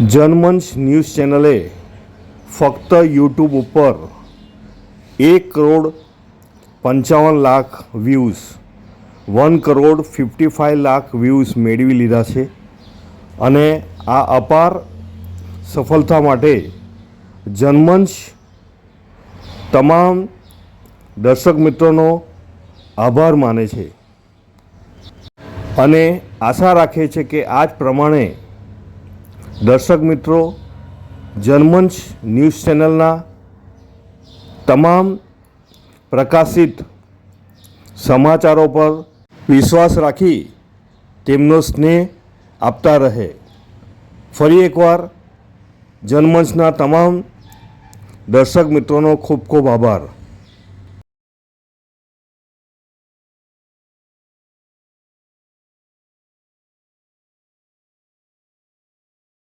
Janmanch news ચેનલે ફક્ત YouTube ઉપર એક કરોડ પંચાવન lakh views one crore fifty five lakh views મેળવી લીધા છે અને આ અપાર સફળતા માટે જનમંચ તમામ દર્શક મિત્રોનો આભાર માને છે. અને આશા રાખે છે કે આ જ પ્રમાણે દર્શક મિત્રો, જનમંચ ન્યૂઝ ચેનલના તમામ પ્રકાશિત સમાચારો પર વિશ્વાસ રાખી તેમનો સ્નેહ આપતા રહે. ફરી એકવાર જનમંચના તમામ દર્શક મિત્રોનો ખૂબ ખૂબ આભાર.